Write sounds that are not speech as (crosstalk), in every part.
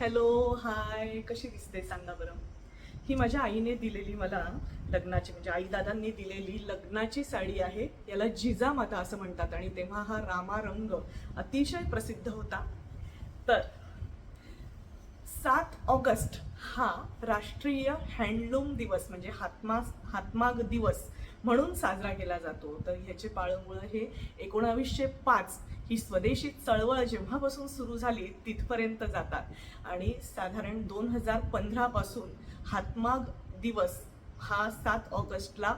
Hello hi कशी दिसते सांगा बरं. ही माझ्या आईने दिलेली मला लग्नाची म्हणजे आई दादांनी दिलेली लग्नाची साडी आहे याला जिजामाता असं म्हणतात आणि तेव्हा हा रामा रंग अतिशय प्रसिद्ध होता. तर सात ऑगस्ट हा राष्ट्रीय हँडलूम दिवस म्हणजे हातमा हातमाग दिवस म्हणून साजरा केला जातो. तर ह्याचे पाळंमुळं हे एकोणावीसशे पाच ही स्वदेशी चळवळ जेव्हापासून सुरू झाली तिथपर्यंत जातात. आणि साधारण दोन हजार पंधरापासून हातमाग दिवस हा सात ऑगस्टला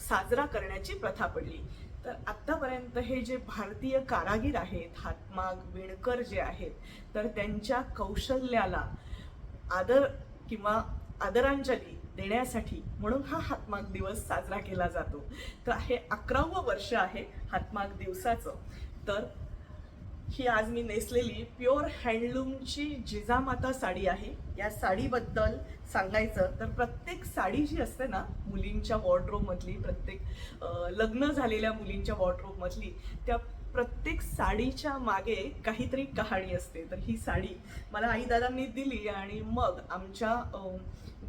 साजरा करण्याची प्रथा पडली. तर आत्तापर्यंत हे जे भारतीय कारागीर आहेत हातमाग विणकर जे आहेत तर त्यांच्या कौशल्याला आदर किंवा आदरांजली देण्यासाठी म्हणून हा हातमाग दिवस साजरा केला जातो. तर हे अकरावं वर्ष आहे हातमाग दिवसाचं. तर ही आज मी नेसलेली प्युअर हँडलूमची जिजामाता साडी आहे. या साडीबद्दल सांगायचं तर प्रत्येक साडी जी असते ना मुलींच्या वॉर्ड्रोबमधली प्रत्येक लग्न झालेल्या मुलींच्या वॉर्ड्रोबमधली त्या प्रत्येक साडीच्या मागे काहीतरी कहाणी असते. तर ही साडी मला आई दादांनी दिली आणि मग आमच्या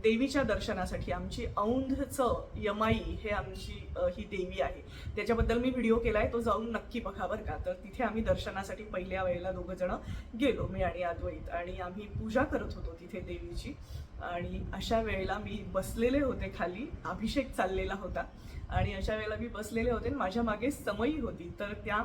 देवीच्या दर्शनासाठी आमची औंधचं यमाई हे आमची ही देवी आहे. त्याच्याबद्दल मी व्हिडिओ केला आहे तो जाऊन नक्की बघा बरं का. तर तिथे आम्ही दर्शनासाठी पहिल्या वेळेला दोघं जण गेलो मी आणि अद्वैत. आणि आम्ही पूजा करत होतो तिथे देवीची. आणि अशा वेळेला मी बसलेले होते खाली अभिषेक चाललेला होता. आणि अशा वेळेला मी बसलेले होते आणि माझ्या मागे समयी होती. तर त्या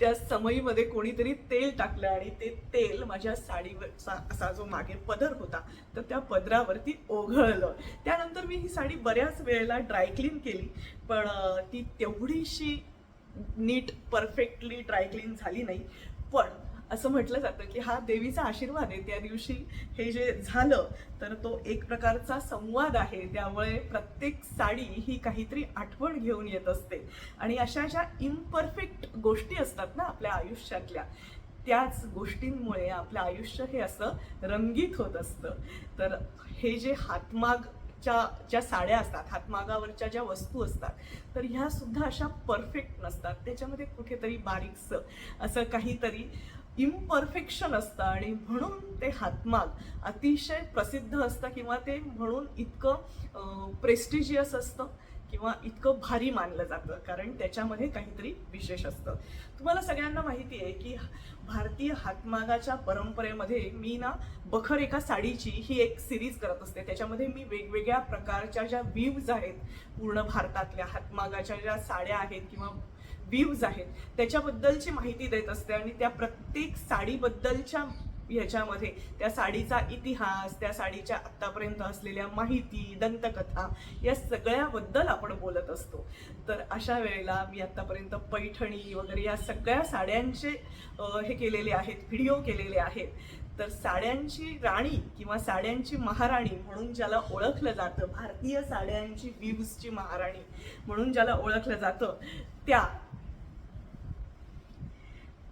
त्या समईमध्ये कोणीतरी तेल टाकलं आणि ते तेल माझ्या साडीवर सा- असा जो मागे पदर होता तर त्या पदरावरती ओघळलं. त्यानंतर मी ही साडी बऱ्याच वेळेला ड्रायक्लीन केली पण ती तेवढीशी नीट परफेक्टली ड्रायक्लीन झाली नाही. असं म्हटलं जातं की हा देवीचा आशीर्वाद आहे. त्या दिवशी हे जे झालं तर तो एक प्रकारचा संवाद आहे. त्यामुळे प्रत्येक साडी ही काहीतरी आठवण घेऊन येत असते. आणि अशा ज्या इम्परफेक्ट गोष्टी असतात ना आपल्या आयुष्यातल्या त्याच गोष्टींमुळे आपलं आयुष्य हे असं रंगीत होत असतं. तर हे जे हातमागच्या ज्या साड्या असतात हातमागावरच्या ज्या वस्तू असतात तर ह्या सुद्धा अशा परफेक्ट नसतात. त्याच्यामध्ये कुठेतरी बारीकसं असं काहीतरी इम्परफेक्शन असतं आणि म्हणून ते हातमाग अतिशय प्रसिद्ध असतं किंवा ते म्हणून इतकं प्रेस्टिजियस असतं किंवा इतकं भारी मानलं जातं. कारण त्याच्यामध्ये काहीतरी विशेष असतं. तुम्हाला सगळ्यांना माहिती आहे की भारतीय हातमागाच्या परंपरेमध्ये मी ना बखर एका साडीची ही एक सिरीज करत असते. त्याच्यामध्ये मी वेगवेगळ्या प्रकारच्या ज्या वीव्ज आहेत पूर्ण भारतातल्या हातमागाच्या ज्या साड्या आहेत किंवा व्ह्यूज आहेत. त्याच्याबद्दलची माहिती देत असते आणि त्या प्रत्येक साडीबद्दलच्या ह्याच्यामध्ये त्या साडीचा इतिहास त्या साडीच्या आत्तापर्यंत असलेल्या माहिती दंतकथा या सगळ्याबद्दल आपण बोलत असतो. तर अशा वेळेला मी आत्तापर्यंत पैठणी वगैरे या सगळ्या साड्यांचे हे केलेले आहेत व्हिडिओ केलेले आहेत. तर साड्यांची राणी किंवा साड्यांची महाराणी म्हणून ज्याला ओळखलं जातं भारतीय साड्यांची व्ह्यूजची महाराणी म्हणून ज्याला ओळखलं जातं त्या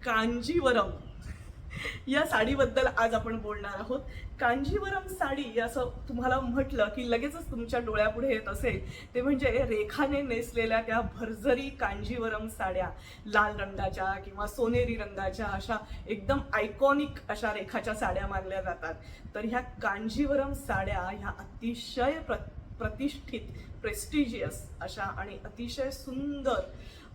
कांजीवरम. या साडीबद्दल आज आपण बोलणार आहोत. कांजीवरम साडी असं तुम्हाला म्हटलं की लगेचच तुमच्या डोळ्यापुढे येत असेल. ते म्हणजे रेखाने नेसलेल्या त्या भरझरी कांजीवरम साड्या. लाल रंगाच्या किंवा सोनेरी रंगाच्या अशा एकदम आयकॉनिक अशा रेखाच्या साड्या मानल्या जातात. तर ह्या कांजीवरम साड्या ह्या अतिशय प्र प्रतिष्ठित प्रेस्टिजियस अशा आणि अतिशय सुंदर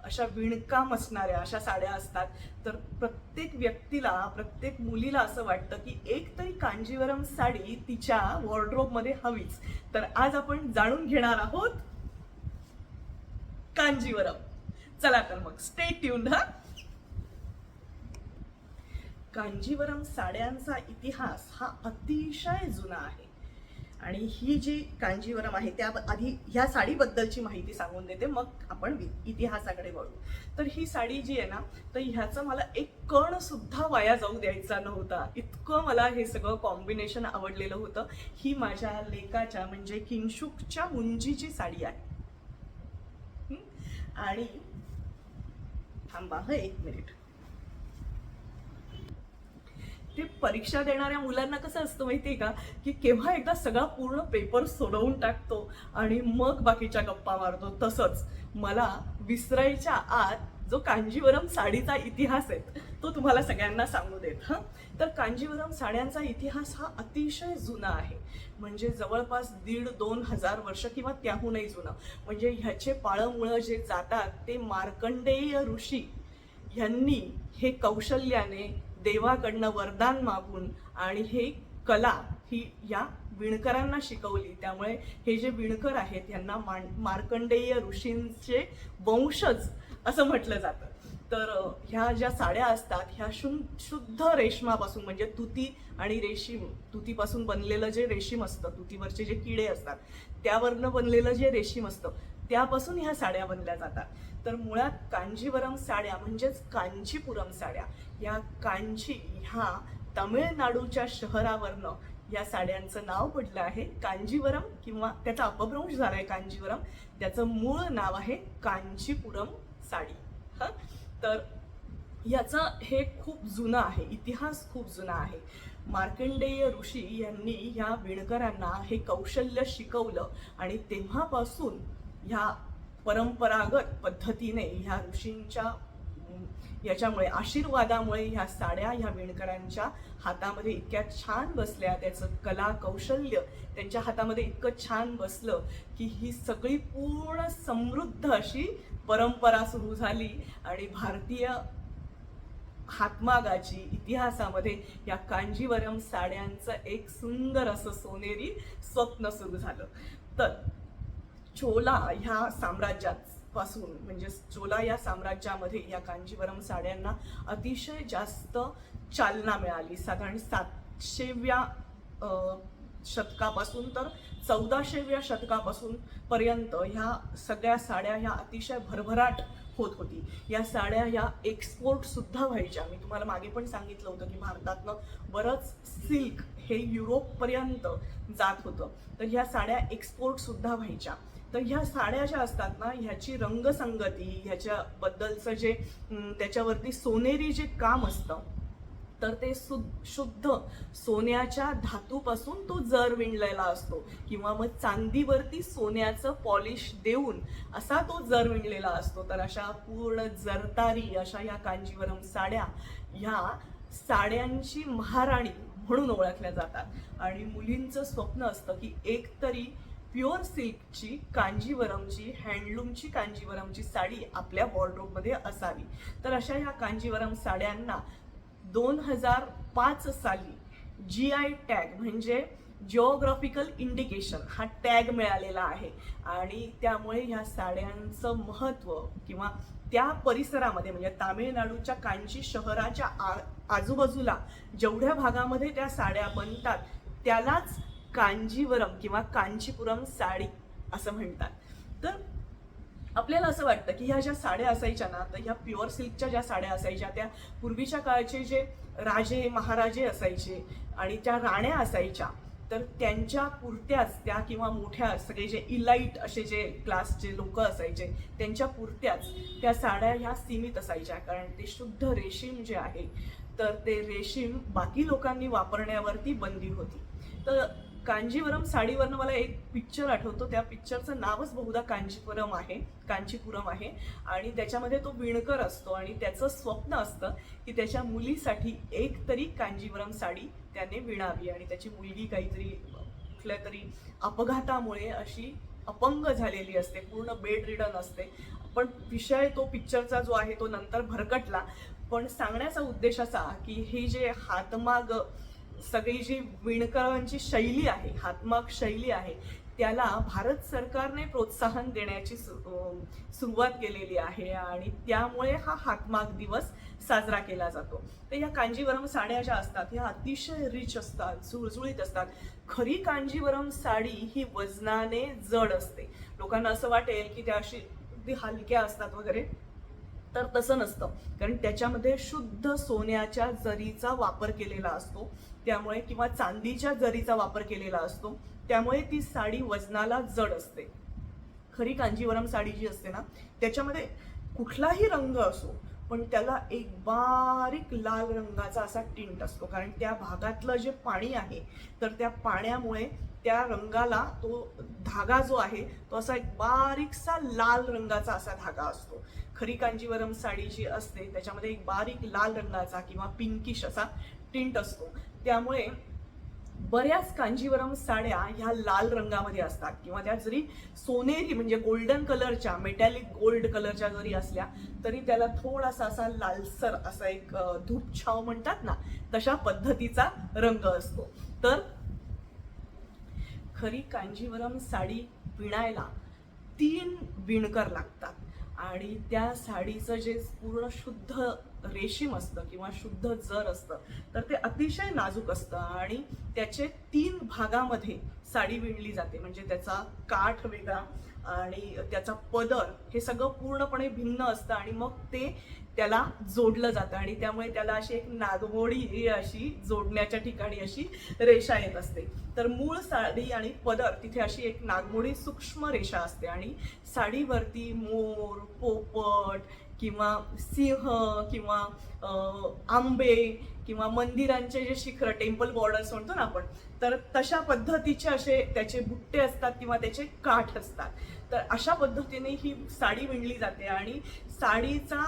अशा विणकाम असणाऱ्या अशा साड्या असतात. तर प्रत्येक व्यक्तीला प्रत्येक मुलीला असं वाटतं की एक तरी कांजीवरम साडी तिच्या वॉर्ड्रोबमध्ये हवीच. तर आज आपण जाणून घेणार आहोत कांजीवरम. चला तर मग स्टे ट्यून हा. कांजीवरम साड्यांचा इतिहास हा अतिशय जुना आहे. आणि ही जी कांजीवरम आहे त्या आधी ह्या साडीबद्दलची माहिती सांगून देते. मग आपण इतिहासाकडे वळू. तर ही साडी जी आहे ना तर ह्याचं मला एक कण सुद्धा वाया जाऊ द्यायचा नव्हता. इतकं मला हे सगळं कॉम्बिनेशन आवडलेलं होतं. ही माझ्या लेकाच्या म्हणजे किंशुकच्या मुंजीची साडी आहे. आणि थांबा ह एक मिनिट. ते परीक्षा देणाऱ्या मुलांना कसं असतं माहिती आहे का? की केव्हा एकदा सगळा पूर्ण पेपर सोडवून टाकतो आणि मग बाकीच्या गप्पा मारतो. तसंच मला विसरायच्या आत जो कांजीवरम साडीचा इतिहास आहे तो तुम्हाला सगळ्यांना सांगू देत हं? तर कांजीवरम साड्यांचा इतिहास हा अतिशय जुना आहे. म्हणजे जवळपास दीड दोन हजार वर्ष किंवा त्याहूनही जुना. म्हणजे ह्याचे पाळंमुळं जे जातात ते मार्कंडेय ऋषी ह्यांनी हे कौशल्याने देवाकडनं वरदान मागून आणि हे कला ही या विणकरांना शिकवली. त्यामुळे हे जे विणकर आहेत यांना मान मार्कंडेय ऋषींचे वंशज असं म्हटलं जातं. तर ह्या ज्या साड्या असतात ह्या शु शुद्ध रेशमापासून म्हणजे तुती आणि रेशीम तुतीपासून बनलेलं जे रेशीम असतं तुतीवरचे जे किडे असतात त्यावरनं बनलेलं जे रेशीम असतं त्यापासून ह्या साड्या बनल्या जातात. तर मुळात कांजीवरम साड्या म्हणजेच कांचीपुरम साड्या या कांची ह्या तमिळनाडूच्या शहरावरनं या साड्यांचं नाव पडलं आहे. कांजीवरम किंवा त्याचा अपभ्रंश झाला आहे कांजीवरम. त्याचं मूळ नाव आहे कांचीपुरम साडी. हां? तर याचं हे खूप जुनं आहे. इतिहास खूप जुना आहे. मार्कंडेय ऋषी यांनी ह्या विणकरांना हे कौशल्य शिकवलं आणि तेव्हापासून ह्या परंपरागत पद्धतीने ह्या ऋषींच्या याच्यामुळे आशीर्वादामुळे ह्या साड्या ह्या विणकरांच्या हातामध्ये इतक्या छान बसल्या. त्याचं कला कौशल्य त्यांच्या हातामध्ये इतकं छान बसलं की ही सगळी पूर्ण समृद्ध अशी परंपरा सुरू झाली. आणि भारतीय हातमागाची इतिहासामध्ये या कांजीवरम साड्यांचं एक सुंदर असं सोनेरी स्वप्न सुरू झालं. तर चोला ह्या साम्राज्यात पासून म्हणजे चोला या साम्राज्यामध्ये या कांजीवरम साड्यांना अतिशय जास्त चालना मिळाली. साधारण सातशेव्या शतकापासून तर चौदाशेव्या शतकापासून पर्यंत ह्या सगळ्या साड्या ह्या अतिशय भरभराट होत होती. या साड्या ह्या एक्सपोर्ट सुद्धा व्हायच्या. मी तुम्हाला मागे पण सांगितलं होतं की भारतातनं बरंच सिल्क हे युरोपपर्यंत जात होतं. तर ह्या साड्या एक्सपोर्ट सुद्धा व्हायच्या. तर ह्या साड्या ज्या असतात ना ह्याची रंगसंगती ह्याच्याबद्दलचं जे त्याच्यावरती सोनेरी जे काम असतं तर ते सु शुद्ध सोन्याच्या धातूपासून तो जर विणलेला असतो किंवा मग चांदीवरती सोन्याचं पॉलिश देऊन असा तो जर विणलेला असतो तर अशा पूर्ण जरतारी अशा या कांजीवरम साड्या ह्या साड्यांची महाराणी म्हणून ओळखल्या जातात. आणि मुलींचं स्वप्न असतं की एकतरी प्युअर सिल्कची कांजीवरमची हँडलूमची कांजीवरमची साडी आपल्या वॉर्ड्रोबमध्ये असावी. तर अशा ह्या कांजीवरम साड्यांना दोन हजार पाच साली जी आय टॅग म्हणजे जिओग्राफिकल इंडिकेशन हा टॅग मिळालेला आहे. आणि त्यामुळे ह्या साड्यांचं महत्त्व किंवा त्या परिसरामध्ये म्हणजे तामिळनाडूच्या कांची शहराच्या आ आजूबाजूला जेवढ्या भागामध्ये त्या साड्या बनतात त्यालाच कांजीवरम किंवा कांचीपुरम साडी असं म्हणतात. तर आपल्याला असं वाटतं की ह्या ज्या साड्या असायच्या ना तर ह्या प्युअर सिल्कच्या ज्या साड्या असायच्या त्या पूर्वीच्या काळचे जे राजे महाराजे असायचे आणि त्या राण्या असायच्या तर त्यांच्या पुरत्याच त्या किंवा मोठ्या सगळे जे इलाईट असे जे क्लासचे लोक असायचे त्यांच्या पुरत्याच त्या साड्या ह्या सीमित असायच्या. कारण ते शुद्ध रेशीम जे आहे तर ते रेशीम बाकी लोकांनी वापरण्यावरती बंदी होती. तर कांजीवरम साडीवरनं मला एक पिक्चर आठवतो. त्या पिक्चरचं नावच बहुधा कांजीपुरम आहे कांचीपुरम आहे. आणि त्याच्यामध्ये तो विणकर असतो आणि त्याचं स्वप्न असतं की त्याच्या मुलीसाठी एक तरी कांजीवरम साडी त्याने विणावी. आणि त्याची मुलगी काहीतरी कुठल्या तरी अपघातामुळे अशी अपंग झालेली असते पूर्ण बेड रिडन असते. पण विषय तो पिक्चरचा जो आहे तो नंतर भरकटला. पण सांगण्याचा उद्देश असा की ही जे हातमाग सगळी जी विणकरांची शैली आहे हातमाग शैली आहे त्याला भारत सरकारने प्रोत्साहन देण्याची सु- सुरुवात केलेली आहे आणि त्यामुळे हा हातमाग दिवस साजरा केला जातो. तर या कांजीवरम साड्या ज्या असतात ह्या अतिशय रिच असतात सुळसुळीत असतात. खरी कांजीवरम साडी ही वजनाने जड असते. लोकांना असं वाटेल की त्या अशी अगदी हलक्या असतात वगैरे तर तसं नसतं. कारण त्याच्यामध्ये शुद्ध सोन्याच्या जरीचा वापर केलेला असतो. त्यामुळे किंवा चांदीच्या जरीचा वापर केलेला असतो त्यामुळे ती साडी वजनाला जड असते. खरी कांजीवरम साडी जी असते ना त्याच्यामध्ये कुठलाही रंग असो पण त्याला एक बारीक लाल रंगाचा असा टिंट असतो. कारण त्या भागातलं जे पाणी आहे तर त्या पाण्यामुळे त्या रंगाला तो धागा जो आहे तो असा एक बारीकसा लाल रंगाचा असा धागा असतो. खरी कांजीवरम साडी जी असते त्याच्यामध्ये एक बारीक लाल रंगाचा किंवा पिंकिश असा टिंट असतो. त्यामुळे बऱ्याच कांजीवरम साड्या ह्या लाल रंगामध्ये असतात. किंवा त्या जरी सोनेरी म्हणजे गोल्डन कलरच्या मेटॅलिक गोल्ड कलरच्या जरी असल्या तरी त्याला थोडासा असा लालसर असा एक धूपछाव म्हणतात ना तशा पद्धतीचा रंग असतो. तर खरी कांजीवरम साडी विणायला तीन विणकर लागतात. आणि त्या साडीचं जे पूर्ण शुद्ध रेशीम असतं किंवा शुद्ध जर असतं तर ते अतिशय नाजूक असतं आणि त्याचे तीन भागामध्ये साडी विणली जाते. म्हणजे त्याचा काठ वेगळा आणि त्याचा पदर हे सगळं पूर्णपणे भिन्न असतं आणि मग ते त्याला जोडलं जातं आणि त्यामुळे त्याला अशी एक नागमोडी अशी जोडण्याच्या ठिकाणी अशी रेषा येत असते. तर मूळ साडी आणि पदर तिथे अशी एक नागमोडी सूक्ष्म रेषा असते आणि साडीवरती मोर पोपट किंवा सिंह किंवा आंबे किंवा मंदिरांचे जे शिखर टेम्पल बॉर्डर्स म्हणतो ना आपण तर तशा पद्धतीचे असे त्याचे बुट्टे असतात किंवा त्याचे काठ असतात. तर अशा पद्धतीने ही साडी विणली जाते आणि साडीचा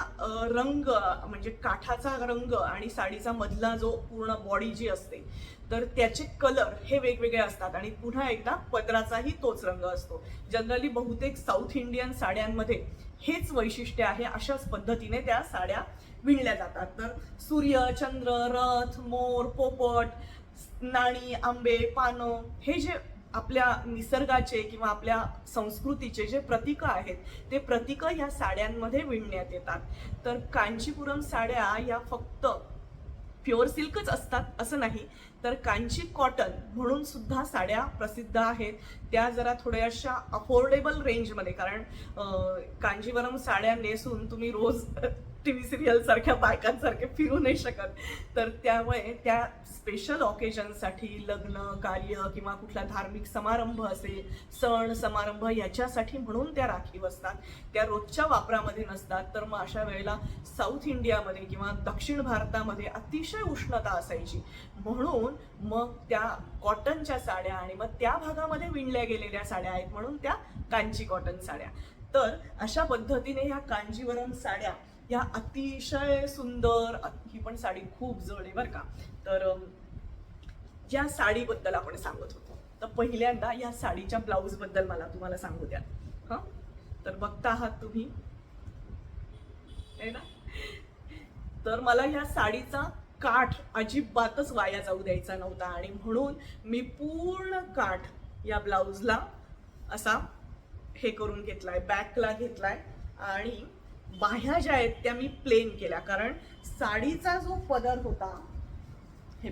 रंग म्हणजे काठाचा रंग आणि साडीचा मधला जो पूर्ण बॉडी जी असते तर त्याचे कलर हे वेगवेगळे असतात आणि पुन्हा एकदा पदराचाही तोच रंग असतो. जनरली बहुतेक साऊथ इंडियन साड्यांमध्ये हेच वैशिष्ट्य आहे अशाच पद्धतीने त्या साड्या विणल्या जातात. तर सूर्य चंद्र रथ मोर पोपट नाणी आंबे पानं हे जे आपल्या निसर्गाचे किंवा आपल्या संस्कृतीचे जे प्रतीकं आहेत ते प्रतीकं ह्या साड्यांमध्ये विणण्यात येतात. तर कांचीपुरम साड्या या फक्त प्युअर सिल्कच असतात असं नाही तर कांची कॉटन म्हणून सुद्धा साड्या प्रसिद्ध आहेत. त्या जरा थोड्याशा अफोर्डेबल रेंजमध्ये कारण कांजीवरम साड्या नेसून तुम्ही रोज टी व्ही सिरियल सारख्या बायकांसारखे फिरू नाही शकत. तर त्यामुळे त्या स्पेशल ऑकेजनसाठी लग्न कार्य किंवा कुठला धार्मिक समारंभ असेल सण समारंभ याच्यासाठी म्हणून त्या राखीव असतात त्या रोजच्या वापरामध्ये नसतात. तर मग अशा वेळेला साऊथ इंडियामध्ये किंवा दक्षिण भारतामध्ये अतिशय उष्णता असायची. म्हणून मग त्या कॉटनच्या साड्या आणि मग त्या भागामध्ये विणल्या गेलेल्या साड्या आहेत म्हणून त्या कांची कॉटन साड्या. तर अशा पद्धतीने ह्या कांजीवरम साड्या या अतिशय सुंदर ही पण साडी खूप जड आहे बरं का. तर या साडीबद्दल आपण सांगत होतो. तर पहिल्यांदा या साडीच्या ब्लाऊजबद्दल मला तुम्हाला सांगू द्या. हां? तर बघता आहात तुम्ही. ना? तर मला या साडीचा काठ अजिबातच वाया जाऊ द्यायचा नव्हता आणि म्हणून मी पूर्ण काठ या ब्लाऊजला असा हे करून घेतलाय बॅकला घेतलाय आणि बाह्या ज्या आहेत त्या मी प्लेन केल्या. कारण साडीचा जो पदर होता हे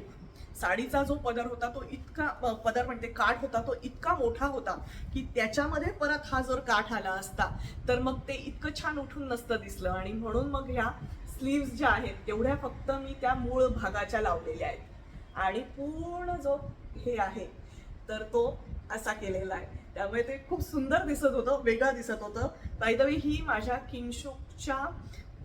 साडीचा जो पदर होता तो इतका पदर म्हणते काठ होता तो इतका मोठा होता की त्याच्यामध्ये परत हा जर काठ आला असता तर मग ते इतकं छान उठून नसतं दिसलं. आणि म्हणून मग ह्या स्लीव्स ज्या आहेत तेवढ्या फक्त मी त्या मूळ भागाच्या लावलेल्या आहेत. आणि पूर्ण जो हे आहे तर तो असा केलेला आहे. त्यामुळे ते खूप सुंदर दिसत होतं वेगळं दिसत होतं. बायदवी ही माझ्या किंशोकच्या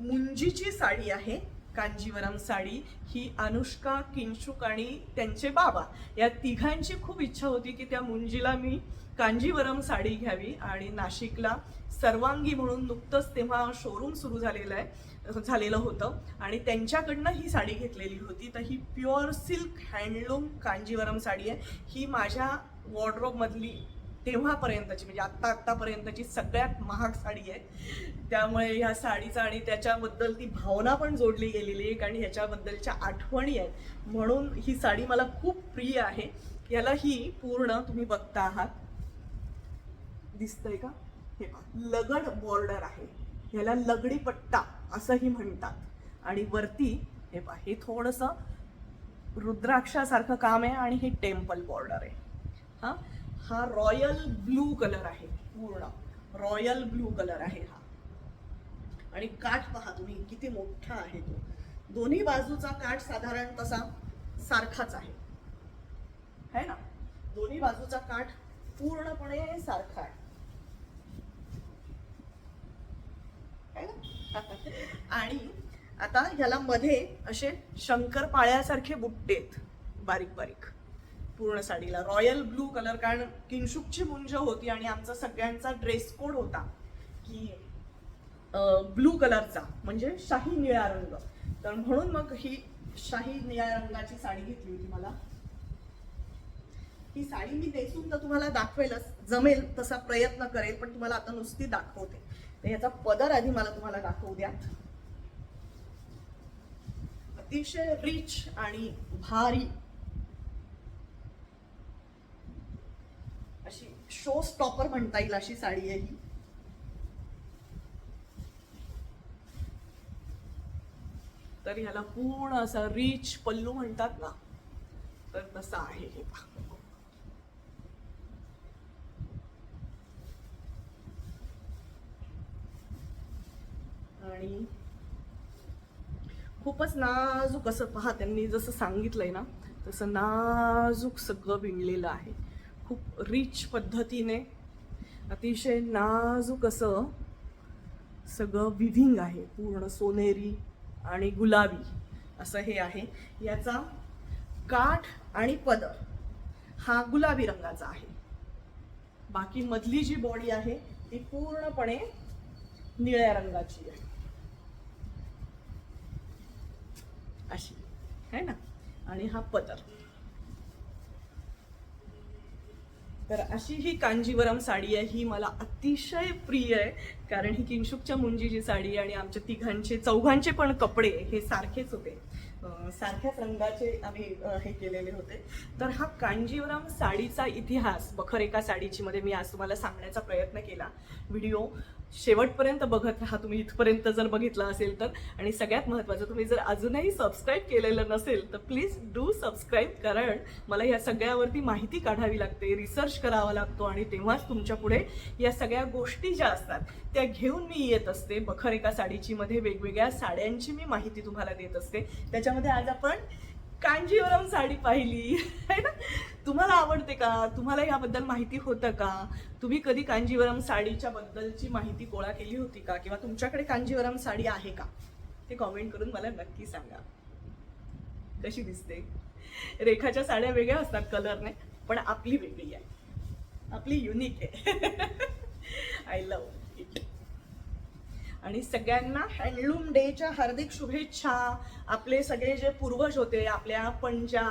मुंजीची साडी आहे कांजीवरम साडी. ही अनुष्का किंशुक आणि त्यांचे बाबा या तिघांची खूप इच्छा होती की त्या मुंजीला मी कांजीवरम साडी घ्यावी. आणि नाशिकला सर्वांगी म्हणून नुकतंच तेव्हा शोरूम सुरू झालेलं आहे झालेलं होतं. आणि त्यांच्याकडनं ही साडी घेतलेली होती. तर ही pure silk handloom Kanjivaram sari आहे. ही माझ्या वॉर्ड्रोबमधली तेव्हापर्यंतची म्हणजे आत्ता आत्तापर्यंतची सगळ्यात महाग साडी आहे. त्यामुळे ह्या साडीचा आणि त्याच्याबद्दल ती भावना पण जोडली गेलेली आहे कारण ह्याच्याबद्दलच्या आठवणी आहेत. म्हणून ही साडी मला खूप प्रिय आहे. याला ही पूर्ण तुम्ही बघता आहात. दिसतंय का? हे लगड बॉर्डर आहे. ह्याला लगडी पट्टा असंही म्हणतात. आणि वरती हे पा हे थोडंसं रुद्राक्षासारखं काम आहे आणि हे टेम्पल बॉर्डर आहे. हा? हा रॉयल ब्लू कलर आहे पूर्ण. रॉयल ब्लू कलर आहे हा. आणि काठ पहा तुम्ही किती मोठा आहे तो. दोन्ही बाजूचा काठ साधारण तसा सारखाच आहे. है ना? दोन्ही बाजूचा काठ पूर्णपणे सारखा आहे. (laughs) आणि आता ह्याला मध्ये असे शंकर पाळ्यासारखे बुट्टे आहेत बारीक बारीक पूर्ण साडीला. रॉयल ब्लू कलर कारण किनशुकची मुंज होती आणि आमचा सगळ्यांचा ड्रेस कोड होता की ब्लू कलरचा म्हणजे शाही निळा रंग. तर म्हणून मग ही शाही निळ्या रंगाची साडी घेतली होती मला. ही साडी मी नेसून तर तुम्हाला दाखवेलच. जमेल तसा प्रयत्न करेल पण तुम्हाला आता नुसती दाखवते. तर याचा पदर आधी मला तुम्हाला दाखवू द्या. अतिशय रिच आणि भारी अशी शो स्टॉपर म्हणता येईल अशी साडी आहे ही. तर ह्याला पूर्ण असा रिच पल्लू म्हणतात ना? तर तसा आहे हे आणि खूपच नाजूक असं पहा त्यांनी जसं सांगितलंय ना तसं नाजूक सगळं विणलेलं आहे. खूप रिच पद्धतीने अतिशय नाजूक असं सगळं विव्हिंग आहे. पूर्ण सोनेरी आणि गुलाबी असं हे आहे. याचा काठ आणि पदर हा गुलाबी रंगाचा आहे. बाकी मधली जी बॉडी आहे ती पूर्णपणे निळ्या रंगाची आहे. अशी. है ना? आणि हा पदर. तर अशी ही कांजीवरम साडी आहे ही मला अतिशय प्रिय आहे. कारण ही किंशुकच्या मुंजीची साडी आणि आमच्या तिघांचे चौघांचे पण कपडे हे सारखेच होते. सारख्याच रंगाचे आम्ही हे केलेले होते. तर हा कांजीवरम साडीचा इतिहास बखर एका साडीची मध्ये मी आज तुम्हाला सांगण्याचा प्रयत्न केला. व्हिडिओ शेवटपर्यंत बघत राहा. तुम्ही इथपर्यंत जर बघितला असेल तर. आणि सगळ्यात महत्त्वाचं तुम्ही जर अजूनही सबस्क्राईब केलेलं नसेल तर प्लीज डू सबस्क्राईब कारण मला या सगळ्यावरती माहिती काढावी लागते रिसर्च करावा लागतो आणि तेव्हाच तुमच्यापुढे या सगळ्या गोष्टी ज्या असतात त्या घेऊन मी येत असते. बखर एका साडीची मध्ये वेगवेगळ्या साड्यांची मी माहिती तुम्हाला देत असते. त्याच्यामध्ये आज आपण कांजीवरम साडी पाहिली. है ना तुम्हाला आवडते का? तुम्हाला याबद्दल माहिती होतं का? तुम्ही कधी कांजीवरम साडीच्या बद्दलची माहिती गोळा केली होती का? किंवा तुमच्याकडे कांजीवरम साडी आहे का? ते कॉमेंट करून मला नक्की सांगा. कशी दिसते? रेखाच्या साड्या वेगळ्या असतात कलरने पण आपली वेगळी आहे. आपली युनिक आहे. (laughs) आय लव आणि सगळ्यांना हँडलूम डेच्या हार्दिक शुभेच्छा. आपले सगळे जे पूर्वज होते आपल्या पंजा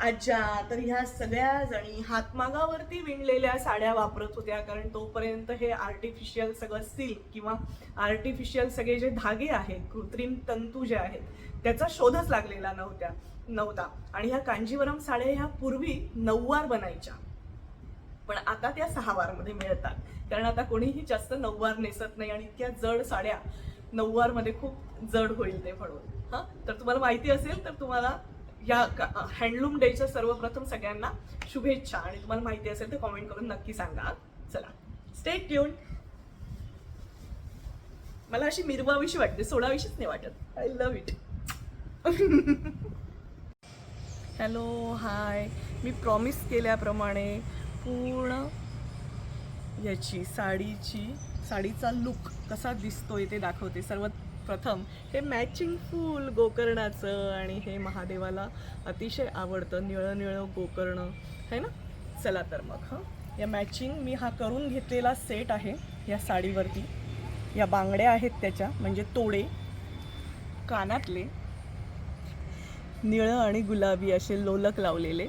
आज्या तर ह्या सगळ्या जणी हातमागावरती विणलेल्या साड्या वापरत होत्या कारण तोपर्यंत हे आर्टिफिशियल सगळं सिल्क किंवा आर्टिफिशियल सगळे जे धागे आहेत कृत्रिम तंतू जे आहेत त्याचा शोधच लागलेला नव्हत्या नव्हता. आणि ह्या कांजीवरम साड्या ह्या पूर्वी नऊवार बनायच्या. पण आता त्या सहावारमध्ये मिळतात. कारण आता कोणीही जास्त नऊवार नेसत नाही आणि इतक्या जड साड्या नऊवारमध्ये खूप जड होईल ते म्हणून. हां? तर तुम्हाला माहिती असेल तर तुम्हाला या हँडलूम डेच्या सर्वप्रथम सगळ्यांना शुभेच्छा. आणि तुम्हाला माहिती असेल तर कॉमेंट करून नक्की सांगा. चला. स्टे ट्यून मला अशी मिरवाविषयी वाटते. सोळाविषयीच नाही वाटत. I love it hello hi me promise केल्याप्रमाणे पूर्ण याची साडीची साडीचा लुक कसा दिसतोय ते दाखवते. सर्वात प्रथम हे मॅचिंग फूल गोकर्णाचं आणि हे महादेवाला अतिशय आवडतं निळं निळं गोकर्ण. है ना? चला तर मग हां. या मॅचिंग मी हा करून घेतलेला सेट आहे या साडीवरती. या बांगड्या आहेत त्याच्या म्हणजे तोडे. कानातले निळं आणि गुलाबी असे लोलक लावलेले.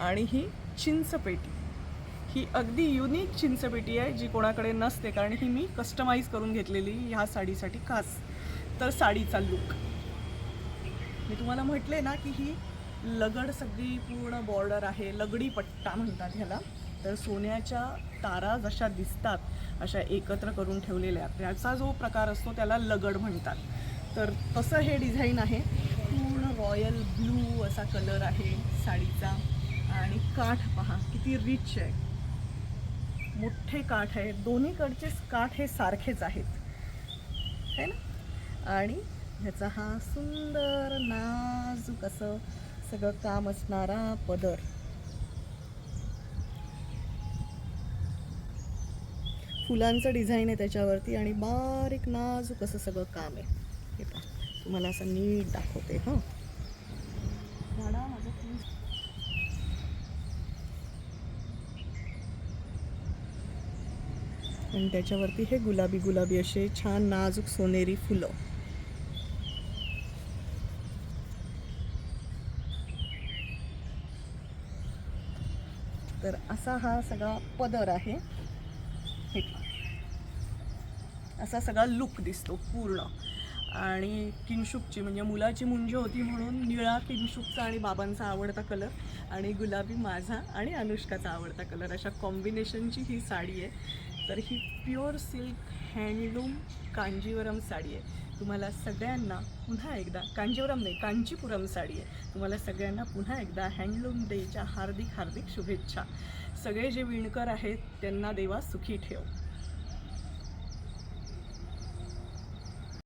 आणि ही चिंचपेटी. ही अगदी युनिक चिंचपेटी आहे जी कोणाकडे नसते कारण ही मी कस्टमाइज करून घेतलेली ह्या साडीसाठी खास. तर साडीचा लुक मी तुम्हाला म्हटले ना की ही लगड सगळी पूर्ण बॉर्डर आहे लगडी पट्टा म्हणतात ह्याला. तर सोन्याच्या तारा जशा दिसतात अशा एकत्र करून ठेवलेल्या. त्याचा जो प्रकार असतो त्याला लगड म्हणतात. तर तसं हे डिझाईन आहे. पूर्ण रॉयल ब्लू असा कलर आहे साडीचा. आणि काठ पहा किती रिच आहे. मोठे काठ आहे दोन्हीकडचे काठ हे सारखेच आहेत. है ना? आणि ह्याचा हा सुंदर नाजूक असं सगळं काम असणारा पदर. फुलांचं डिझाईन आहे त्याच्यावरती आणि बारीक नाजूक असं सगळं काम आहे. हे पहा. तुम्हाला असं नीट दाखवते हां. आणि त्याच्यावरती हे गुलाबी गुलाबी असे छान नाजूक सोनेरी फुलं. तर असा हा सगळा पदर आहे. हे असा सगळा लुक दिसतो पूर्ण. आणि किनशुकची म्हणजे मुलाची मुंज होती म्हणून निळा किनशुकचा आणि बाबांचा आवडता कलर आणि गुलाबी माझा आणि अनुष्काचा आवडता कलर. अशा कॉम्बिनेशनची ही साडी आहे. तर ही pure silk handloom Kanjivaram sari आहे. तुम्हाला सगळ्यांना पुन्हा एकदा कांजीवरम नाही कांचीपुरम साडी आहे. तुम्हाला सगळ्यांना पुन्हा एकदा हँडलूम डेच्या हार्दिक हार्दिक शुभेच्छा. सगळे जे विणकर आहेत त्यांना देवा सुखी ठेव.